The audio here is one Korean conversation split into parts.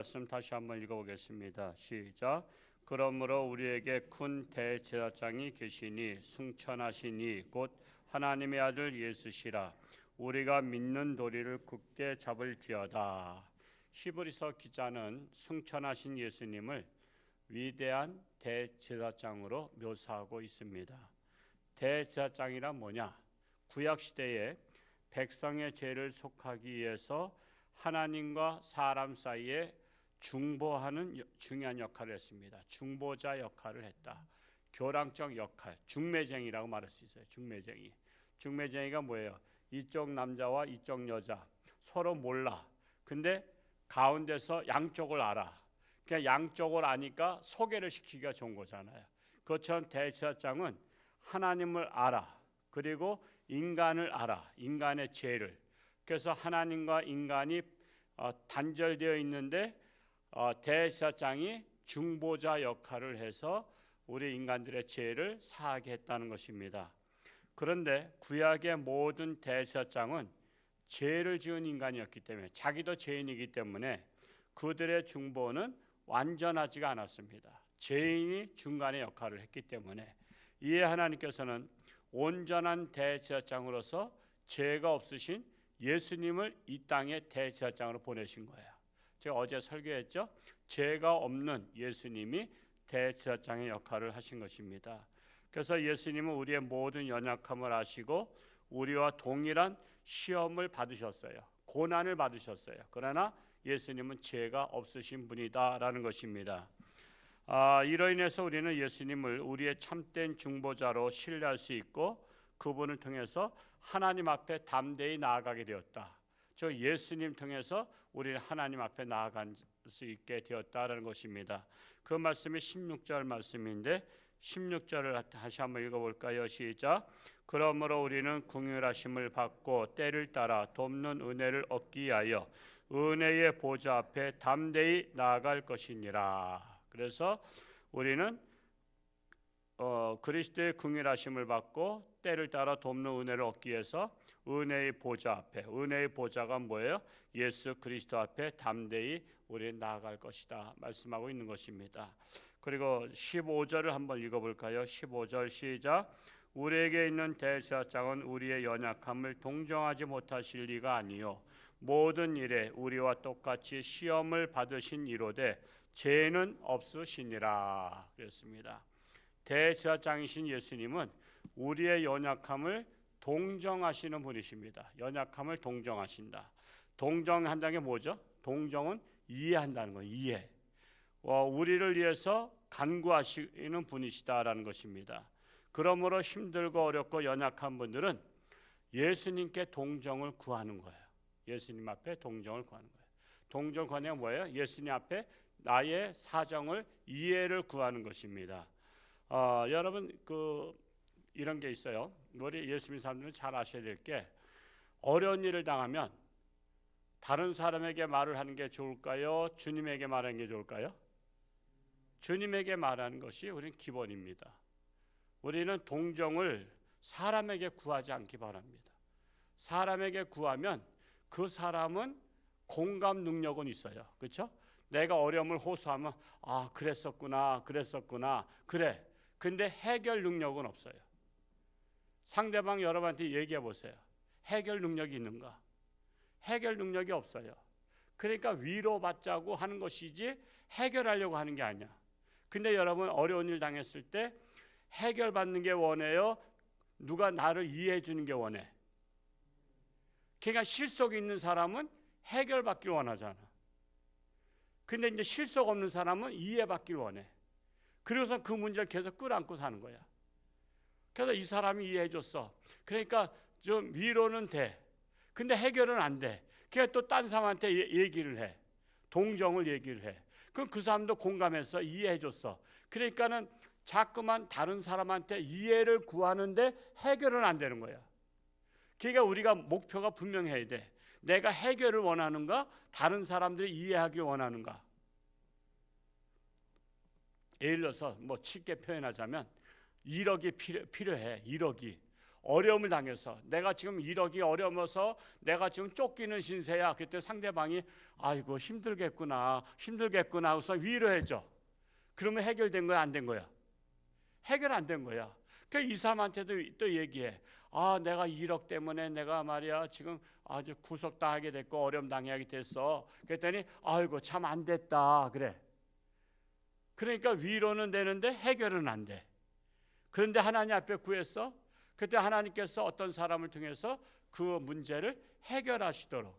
말씀 다시 한번 읽어보겠습니다. 시작. 그러므로 우리에게 큰 대제사장이 계시니 승천하시니 곧 하나님의 아들 예수시라. 우리가 믿는 도리를 굳게 잡을지어다. 히브리서 기자는 승천하신 예수님을 위대한 대제사장으로 묘사하고 있습니다. 대제사장이란 뭐냐? 구약 시대에 백성의 죄를 속하기 위해서 하나님과 사람 사이에 중보하는 여- 중요한 역할을 했습니다. 중보자 역할을 했다. 교랑적 역할, 중매쟁이라고 말할 수 있어요. 중매쟁이. 중매쟁이가 뭐예요? 이쪽 남자와 이쪽 여자 서로 몰라. 근데 가운데서 양쪽을 알아. 그냥 양쪽을 아니까 소개를 시키기가 좋은 거잖아요. 그것처럼 대제사장은 하나님을 알아. 그리고 인간을 알아. 인간의 죄를. 그래서 하나님과 인간이 어, 단절되어 있는데 어, 대제사장이 중보자 역할을 해서 우리 인간들의 죄를 사하게 했다는 것입니다. 그런데 구약의 모든 대제사장은 죄를 지은 인간이었기 때문에 자기도 죄인이기 때문에 그들의 중보는 완전하지가 않았습니다. 죄인이 중간의 역할을 했기 때문에 이에 하나님께서는 온전한 대제사장으로서 죄가 없으신 예수님을 이 땅에 대제사장으로 보내신 거예요. 제가 어제 설교했죠. 죄가 없는 예수님이 대제사장의 역할을 하신 것입니다. 그래서 예수님은 우리의 모든 연약함을 아시고 우리와 동일한 시험을 받으셨어요. 고난을 받으셨어요. 그러나 예수님은 죄가 없으신 분이다라는 것입니다. 아, 이로 인해서 우리는 예수님을 우리의 참된 중보자로 신뢰할 수 있고 그분을 통해서 하나님 앞에 담대히 나아가게 되었다. 저 예수님 통해서 우리는 하나님 앞에 나아갈 수 있게 되었다라는 것입니다. 그 말씀이 16절 말씀인데 16절을 다시 한번 읽어볼까요? 시작. 그러므로 우리는 궁휼하심을 받고 때를 따라 돕는 은혜를 얻기 위하여 은혜의 보좌 앞에 담대히 나아갈 것이니라. 그래서 우리는 어, 그리스도의 궁휼하심을 받고 때를 따라 돕는 은혜를 얻기 위해서 은혜의 보좌 앞에 은혜의 보좌가 뭐예요? 예수 그리스도 앞에 담대히 우리 나아갈 것이다 말씀하고 있는 것입니다. 그리고 15절을 한번 읽어볼까요? 15절 시작. 우리에게 있는 대제사장은 우리의 연약함을 동정하지 못하실 리가 아니요 모든 일에 우리와 똑같이 시험을 받으신 이로되 죄는 없으시니라 그랬습니다. 대제사장이신 예수님은 우리의 연약함을 동정하시는 분이십니다. 연약함을 동정하신다. 동정한다는 게 뭐죠? 동정은 이해한다는 거예요. 이해. 어, 우리를 위해서 간구하시는 분이시다라는 것입니다. 그러므로 힘들고 어렵고 연약한 분들은 예수님께 동정을 구하는 거예요. 예수님 앞에 동정을 구하는 거예요. 동정 관계가 뭐예요? 예수님 앞에 나의 사정을 이해를 구하는 것입니다. 어, 여러분 그 이런 게 있어요. 우리 예수 믿는 사람들은 잘 아셔야 될 게 어려운 일을 당하면 다른 사람에게 말을 하는 게 좋을까요? 주님에게 말하는 게 좋을까요? 주님에게 말하는 것이 우리는 기본입니다. 우리는 동정을 사람에게 구하지 않기 바랍니다. 사람에게 구하면 그 사람은 공감 능력은 있어요. 그렇죠? 내가 어려움을 호소하면 아, 그랬었구나. 그랬었구나. 그래. 근데 해결 능력은 없어요. 상대방 여러분한테 얘기해 보세요. 해결 능력이 있는가? 해결 능력이 없어요. 그러니까 위로받자고 하는 것이지 해결하려고 하는 게 아니야. 근데 여러분 어려운 일 당했을 때 해결받는 게 원해요? 누가 나를 이해해 주는 게 원해? 그러니까 실속 있는 사람은 해결받길 원하잖아. 근데 이제 실속 없는 사람은 이해받길 원해. 그래서 그 문제를 계속 끌어안고 사는 거야. 그래서 이 사람이 이해해 줬어. 그러니까 좀 위로는 돼. 근데 해결은 안 돼. 그냥 또딴 사람한테 예- 얘기를 해. 동정을 얘기를 해. 그럼 그 사람도 공감했어. 이해해 줬어. 그러니까는 자꾸만 다른 사람한테 이해를 구하는데 해결은 안 되는 거야. 그러니까 우리가 목표가 분명해야 돼. 내가 해결을 원하는가? 다른 사람들이 이해하기 원하는가? 예를 들어서 뭐 쉽게 표현하자면 1억이 필요, 필요해. 1억이. 어려움을 당해서 내가 지금 1억이 어려워서 내가 지금 쫓기는 신세야. 그때 상대방이 아이고 힘들겠구나. 힘들겠구나 하고서 위로해 줘. 그러면 해결된 거야, 안 된 거야? 해결 안 된 거야. 그이 사람한테도 또 얘기해. 아, 내가 1억 때문에 내가 말이야 지금 아주 구속당하게 됐고 어려움 당하게 됐어. 그랬더니 아이고 참 안 됐다 그래. 그러니까 위로는 되는데 해결은 안 돼. 그런데 하나님 앞에 구했어. 그때 하나님께서 어떤 사람을 통해서 그 문제를 해결하시도록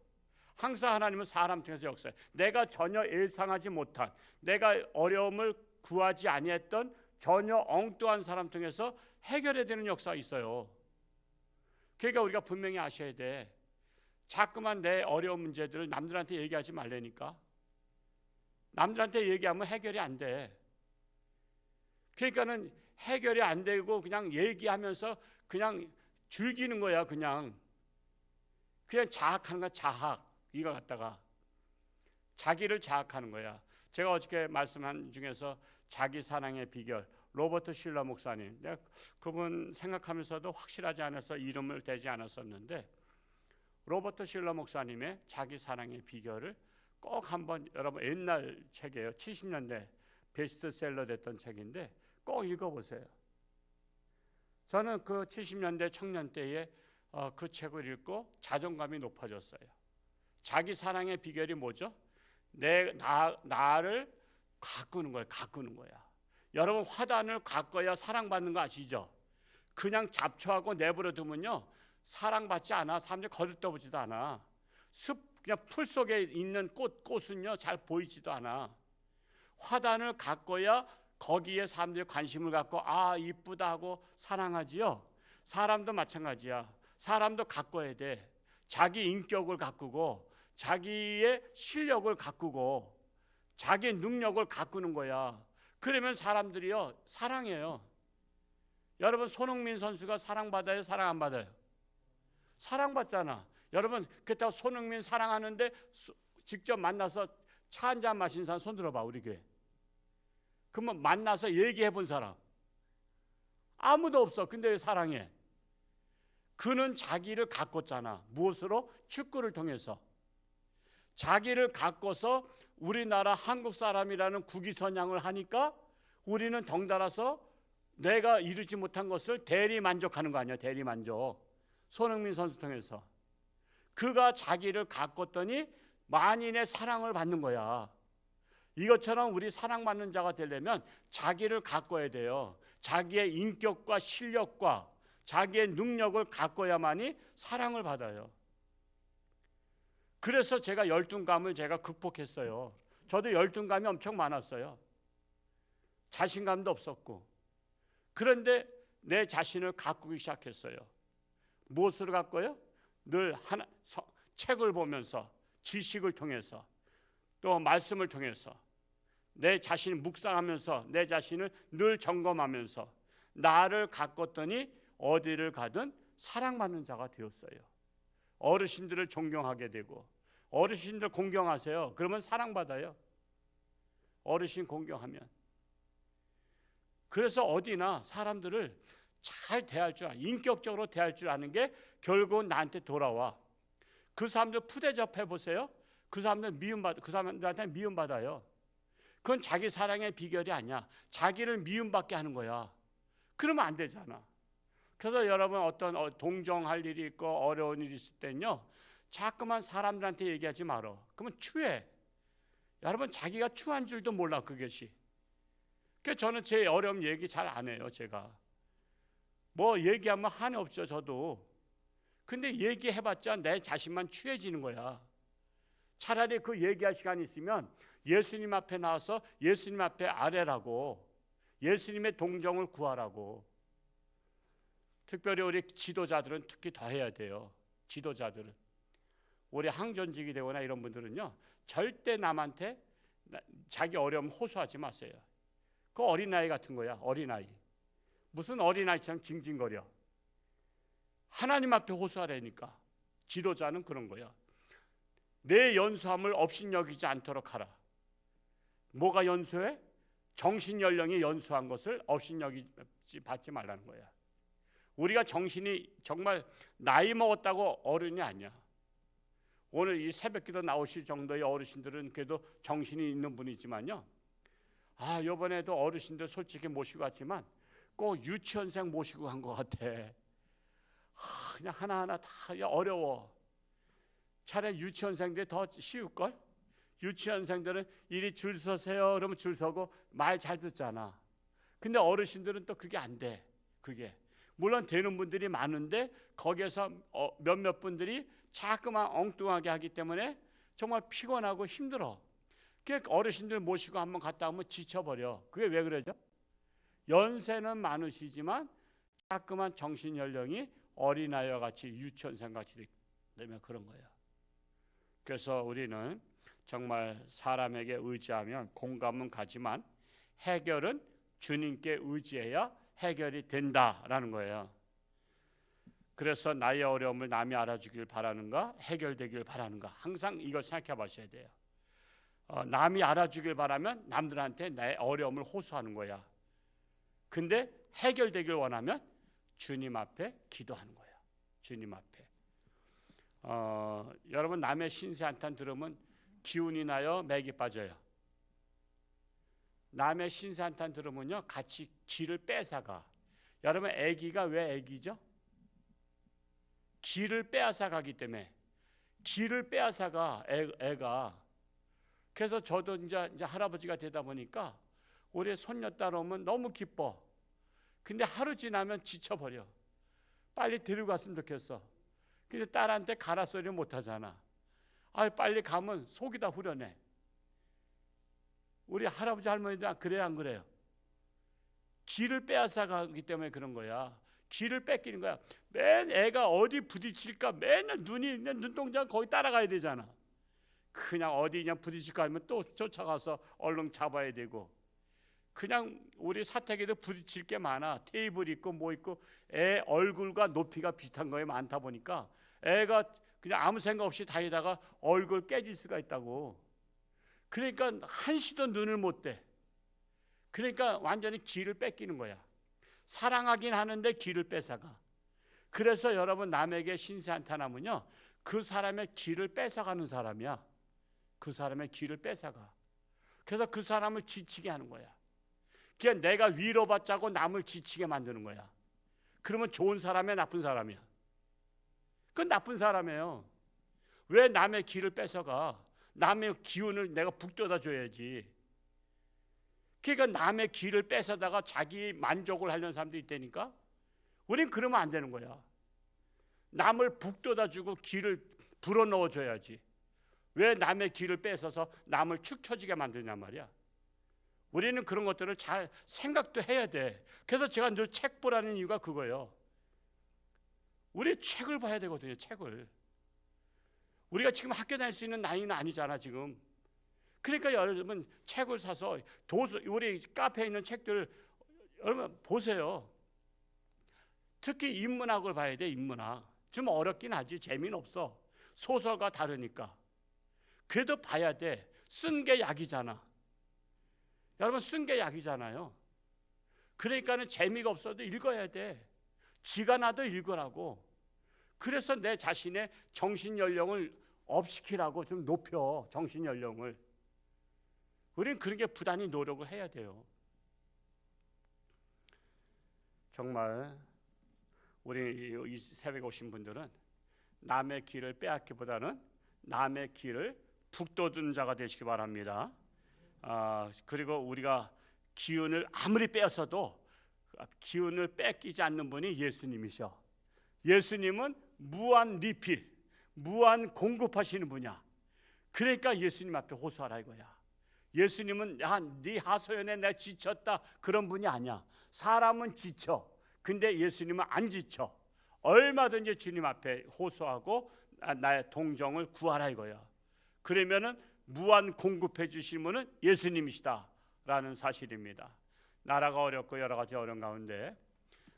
항상 하나님은 사람 통해서 역사해. 내가 전혀 예상하지 못한 내가 어려움을 구하지 아니했던 전혀 엉뚱한 사람 통해서 해결해야 되는 역사가 있어요. 그러니까 우리가 분명히 아셔야 돼. 자꾸만 내 어려운 문제들을 남들한테 얘기하지 말라니까. 남들한테 얘기하면 해결이 안 돼. 그러니까는 해결이 안 되고 그냥 얘기하면서 그냥 즐기는 거야, 그냥. 그냥 자학하는 거야, 자학. 이거 갖다가 자기를 자학하는 거야. 제가 어저께 말씀한 중에서 자기 사랑의 비결 로버트 실러 목사님. 내가 그분 생각하면서도 확실하지 않아서 이름을 대지 않았었는데 로버트 실러 목사님의 자기 사랑의 비결을 꼭 한번 여러분 옛날 책이에요. 70년대 베스트셀러 됐던 책인데 꼭 읽어보세요. 저는 그 70년대 청년 때에 어, 그 책을 읽고 자존감이 높아졌어요. 자기 사랑의 비결이 뭐죠? 내 나, 나를 가꾸는 거예요. 가꾸는 거야. 여러분 화단을 가꿔야 사랑받는 거 아시죠? 그냥 잡초하고 내버려 두면요 사랑받지 않아. 사람들이 거들떠보지도 않아. 숲 그냥 풀 속에 있는 꽃 꽃은요 잘 보이지도 않아. 화단을 가꿔야 거기에 사람들이 관심을 갖고 아 이쁘다 하고 사랑하지요. 사람도 마찬가지야. 사람도 가꿔야 돼. 자기 인격을 가꾸고 자기의 실력을 가꾸고 자기 능력을 가꾸는 거야. 그러면 사람들이요 사랑해요. 여러분 손흥민 선수가 사랑받아요, 사랑 안 받아요? 사랑받잖아. 여러분 그때 손흥민 사랑하는데 수- 직접 만나서 차 한 잔 마신 사람 손 들어봐 우리 교회. 그러면 만나서 얘기해 본 사람 아무도 없어. 근데 왜 사랑해? 그는 자기를 가꿨잖아. 무엇으로? 축구를 통해서. 자기를 가꿔서 우리나라 한국 사람이라는 국위 선양을 하니까 우리는 덩달아서 내가 이루지 못한 것을 대리 만족하는 거 아니야 대리 만족 손흥민 선수 통해서 그가 자기를 가꿨더니 만인의 사랑을 받는 거야 이것처럼 우리 사랑받는 자가 되려면 자기를 가꿔야 돼요 자기의 인격과 실력과 자기의 능력을 가꿔야만이 사랑을 받아요 그래서 제가 열등감을 제가 극복했어요. 저도 열등감이 엄청 많았어요. 자신감도 없었고. 그런데 내 자신을 가꾸기 시작했어요. 무엇으로 가꿔요? 늘 하나 서, 책을 보면서 지식을 통해서 또 말씀을 통해서 내 자신을 묵상하면서 내 자신을 늘 점검하면서 나를 가꿨더니 어디를 가든 사랑받는 자가 되었어요. 어르신들을 존경하게 되고 어르신들 공경하세요. 그러면 사랑받아요. 어르신 공경하면. 그래서 어디나 사람들을 잘 대할 줄, 알- 인격적으로 대할 줄 아는 게 결국은 나한테 돌아와. 그 사람들 푸대접해 보세요. 그 사람들 미움받, 그 사람들한테 미움받아요. 그건 자기 사랑의 비결이 아니야. 자기를 미움받게 하는 거야. 그러면 안 되잖아. 그래서 여러분 어떤 어, 동정할 일이 있고 어려운 일이 있을 때는요 자꾸만 사람들한테 얘기하지 말어 그러면 추해 여러분 자기가 추한 줄도 몰라 그것이 그래서 저는 제 어려움 얘기 잘 안 해요 제가 뭐 얘기하면 한이 없죠 저도 근데 얘기해봤자 내 자신만 추해지는 거야 차라리 그 얘기할 시간이 있으면 예수님 앞에 나와서 예수님 앞에 아뢰라고 예수님의 동정을 구하라고 특별히 우리 지도자들은 특히 더 해야 돼요. 지도자들은 우리 항전직이 되거나 이런 분들은요 절대 남한테 나- 자기 어려움 호소하지 마세요. 그 어린아이 같은 거야 어린 아이 무슨 어린아이처럼 징징거려 하나님 앞에 호소하라니까 지도자는 그런 거야 내 연소함을 업신여기지 않도록 하라 뭐가 연소해? 정신 연령이 연소한 것을 업신여기지 받지 말라는 거야 우리가 정신이 정말 나이 먹었다고 어른이 아니야. 오늘 이 새벽기도 나오실 정도의 어르신들은 그래도 정신이 있는 분이지만요. 아, 요번에도 어르신들 솔직히 모시고 왔지만 꼭 유치원생 모시고 간 것 같아. 아, 그냥 하나하나 다 어려워. 차라리 유치원생들이 더 쉬울 걸? 유치원생들은 이리 줄 서세요. 그러면 줄 서고 말 잘 듣잖아. 근데 어르신들은 또 그게 안 돼. 그게 물론 되는 분들이 많은데 거기에서 어, 몇몇 분들이 자꾸만 엉뚱하게 하기 때문에 정말 피곤하고 힘들어. 그 어르신들 모시고 한번 갔다 오면 지쳐버려. 그게 왜 그러죠? 연세는 많으시지만 자꾸만 정신 연령이 어린아이와 같이 유치원생 같이 되면 그런 거예요. 그래서 우리는 정말 사람에게 의지하면 공감은 가지만 해결은 주님께 의지해야 해결이 된다라는 거예요. 그래서 나의 어려움을 남이 알아주길 바라는가 해결되길 바라는가 항상 이걸 생각해 보셔야 돼요. 어, 남이 알아주길 바라면 남들한테 내 어려움을 호소하는 거야. 근데 해결되길 원하면 주님 앞에 기도하는 거야. 주님 앞에. 어, 여러분 남의 신세 한탄 들으면 기운이 나요, 맥이 빠져요. 남의 신세 한탄 들으면요, 같이 기를 뺏어가. 여러분 아기가 왜 아기죠? 기를 빼앗아 가기 때문에 기를 빼앗아가 애, 애가 그래서 저도 이제, 이제 할아버지가 되다 보니까 우리 손녀딸 오면 너무 기뻐. 근데 하루 지나면 지쳐버려. 빨리 데리고 갔으면 좋겠어. 근데 딸한테 가라 소리 못 하잖아. 아, 빨리 가면 속이 다 후련해. 우리 할아버지 할머니도 그래요, 안 그래요? 기를 빼앗아 가기 때문에 그런 거야. 기를 뺏기는 거야. 맨 애가 어디 부딪힐까 맨날 눈이 그냥 눈동자 거기 따라가야 되잖아. 그냥 어디 그냥 부딪힐까 하면 또 쫓아가서 얼른 잡아야 되고. 그냥 우리 사택에도 부딪힐 게 많아. 테이블 있고 뭐 있고 애 얼굴과 높이가 비슷한 거에 많다 보니까 애가 그냥 아무 생각 없이 다니다가 얼굴 깨질 수가 있다고. 그러니까 한시도 눈을 못 대. 그러니까 완전히 기를 뺏기는 거야. 사랑하긴 하는데 기를 뺏어가. 그래서 여러분 남에게 신세 한탄하면요. 그 사람의 기를 뺏어가는 사람이야. 그 사람의 기를 뺏어가. 그래서 그 사람을 지치게 하는 거야. 그냥 내가 위로받자고 남을 지치게 만드는 거야. 그러면 좋은 사람이야, 나쁜 사람이야? 그건 나쁜 사람이에요. 왜 남의 기를 뺏어가? 남의 기운을 내가 북돋아 줘야지. 그러니까 남의 기를 뺏어다가 자기 만족을 하려는 사람들이 있다니까. 우린 그러면 안 되는 거야. 남을 북돋아 주고 기를 불어넣어 줘야지. 왜 남의 기를 뺏어서 남을 축 처지게 만드냐 말이야. 우리는 그런 것들을 잘 생각도 해야 돼. 그래서 제가 늘 책 보라는 이유가 그거예요. 우리 책을 봐야 되거든요. 책을. 우리가 지금 학교 다닐 수 있는 나이는 아니잖아 지금. 그러니까 여러분 책을 사서 도서 우리 카페에 있는 책들 여러분 보세요. 특히 인문학을 봐야 돼 인문학. 좀 어렵긴 하지 재미는 없어. 소설과 다르니까. 그래도 봐야 돼. 쓴 게 약이잖아. 여러분 쓴 게 약이잖아요. 그러니까는 재미가 없어도 읽어야 돼. 지가 나도 읽으라고. 그래서 내 자신의 정신 연령을 업시키라고 좀 높여 정신 연령을. 우리는 그런 게 부단히 노력을 해야 돼요. 정말 우리 이 새벽에 오신 분들은 남의 길을 빼앗기보다는 남의 길을 북돋은 자가 되시기 바랍니다. 아, 그리고 우리가 기운을 아무리 빼앗아도 기운을 뺏기지 않는 분이 예수님이셔. 예수님은 무한 리필, 무한 공급하시는 분이야. 그러니까 예수님 앞에 호소하라 이거야. 예수님은 야, 네 하소연에 내 지쳤다 그런 분이 아니야. 사람은 지쳐. 근데 예수님은 안 지쳐. 얼마든지 주님 앞에 호소하고 나의 동정을 구하라 이거야. 그러면은 무한 공급해 주실 분은 예수님이시다라는 사실입니다. 나라가 어렵고 여러 가지 어려운 가운데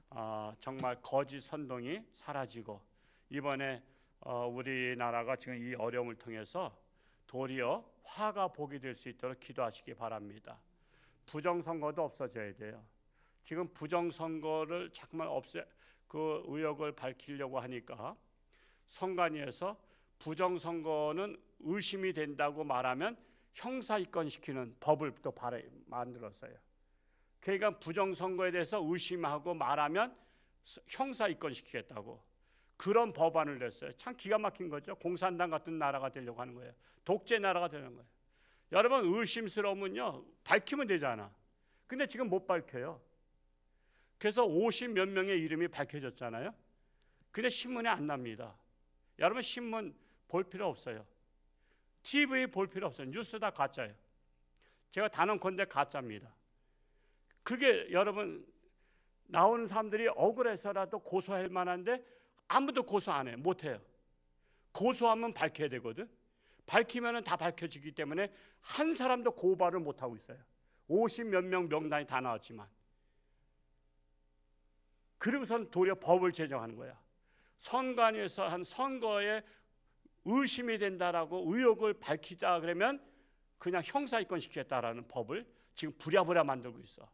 어, 정말 거짓 선동이 사라지고 이번에 어, 우리나라가 지금 이 어려움을 통해서 도리어 화가 복이 될 수 있도록 기도하시기 바랍니다. 부정 선거도 없어져야 돼요. 지금 부정 선거를 자꾸만 없애 그 의혹을 밝히려고 하니까 선관위에서 부정 선거는 의심이 된다고 말하면 형사 입건시키는 법을 또 만들었어요. 그러니까 부정 선거에 대해서 의심하고 말하면 서- 형사 입건시키겠다고 그런 법안을 냈어요. 참 기가 막힌 거죠. 공산당 같은 나라가 되려고 하는 거예요. 독재 나라가 되는 거예요. 여러분 의심스러우면요 밝히면 되잖아. 근데 지금 못 밝혀요. 그래서 50 몇 명의 이름이 밝혀졌잖아요. 근데 신문에 안 납니다. 여러분 신문 볼 필요 없어요. TV 볼 필요 없어요. 뉴스 다 가짜예요. 제가 단언컨대 가짜입니다. 그게 여러분 나오는 사람들이 억울해서라도 고소할 만한데 아무도 고소 안 해. 못 해요. 고소하면 밝혀야 되거든. 밝히면은 다 밝혀지기 때문에 한 사람도 고발을 못 하고 있어요. 50몇 명 명단이 다 나왔지만 그리고선 도리어 법을 제정하는 거야. 선관위에서 한 선거에 의심이 된다라고 의혹을 밝히자 그러면 그냥 형사 입건 시키겠다라는 법을 지금 부랴부랴 만들고 있어.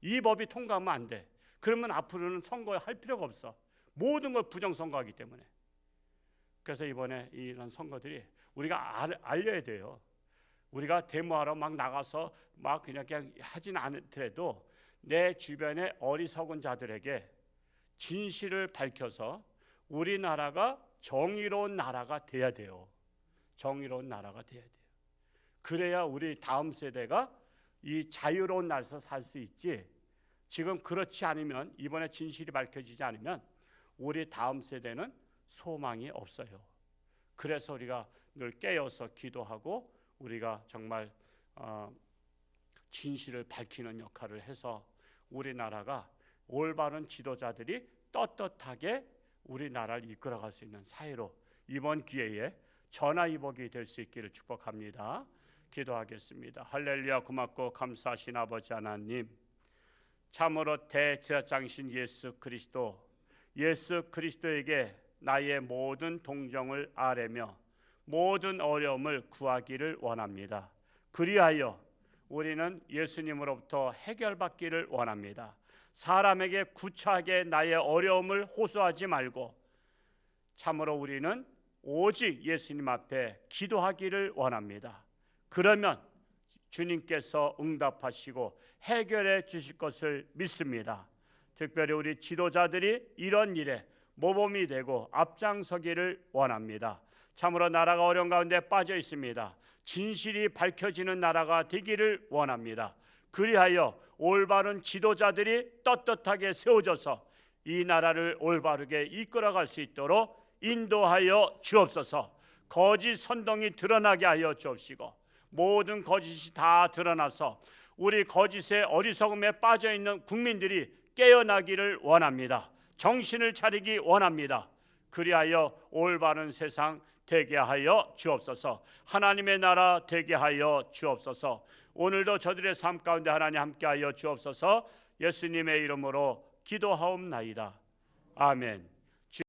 이 법이 통과하면 안 돼. 그러면 앞으로는 선거에 할 필요가 없어. 모든 걸 부정 선거하기 때문에. 그래서 이번에 이런 선거들이 우리가 알, 알려야 돼요. 우리가 데모하러 막 나가서 막 그냥 그냥 하진 않더라도 내 주변의 어리석은 자들에게 진실을 밝혀서 우리나라가 정의로운 나라가 돼야 돼요. 정의로운 나라가 돼야 돼요. 그래야 우리 다음 세대가 이 자유로운 나라에서 살 수 있지. 지금 그렇지 않으면 이번에 진실이 밝혀지지 않으면 우리 다음 세대는 소망이 없어요. 그래서 우리가 늘 깨어서 기도하고 우리가 정말 어, 진실을 밝히는 역할을 해서 우리나라가 올바른 지도자들이 떳떳하게 우리나라를 이끌어갈 수 있는 사회로 이번 기회에 전화위복이 될 수 있기를 축복합니다. 기도하겠습니다. 할렐루야 고맙고 감사하신 아버지 하나님 참으로 대제사장신 예수 그리스도 예수 그리스도에게 나의 모든 동정을 아뢰며 모든 어려움을 구하기를 원합니다. 그리하여 우리는 예수님으로부터 해결받기를 원합니다. 사람에게 구차하게 나의 어려움을 호소하지 말고 참으로 우리는 오직 예수님 앞에 기도하기를 원합니다. 그러면 주님께서 응답하시고 해결해 주실 것을 믿습니다. 특별히 우리 지도자들이 이런 일에 모범이 되고 앞장서기를 원합니다. 참으로 나라가 어려운 가운데 빠져 있습니다. 진실이 밝혀지는 나라가 되기를 원합니다. 그리하여 올바른 지도자들이 떳떳하게 세워져서 이 나라를 올바르게 이끌어갈 수 있도록 인도하여 주옵소서. 거짓 선동이 드러나게 하여 주옵시고 모든 거짓이 다 드러나서 우리 거짓의 어리석음에 빠져 있는 국민들이 깨어나기를 원합니다. 정신을 차리기 원합니다. 그리하여 올바른 세상 되게 하여 주옵소서. 하나님의 나라 되게 하여 주옵소서. 오늘도 저들의 삶 가운데 하나님 함께하여 주옵소서. 예수님의 이름으로 기도하옵나이다. 아멘.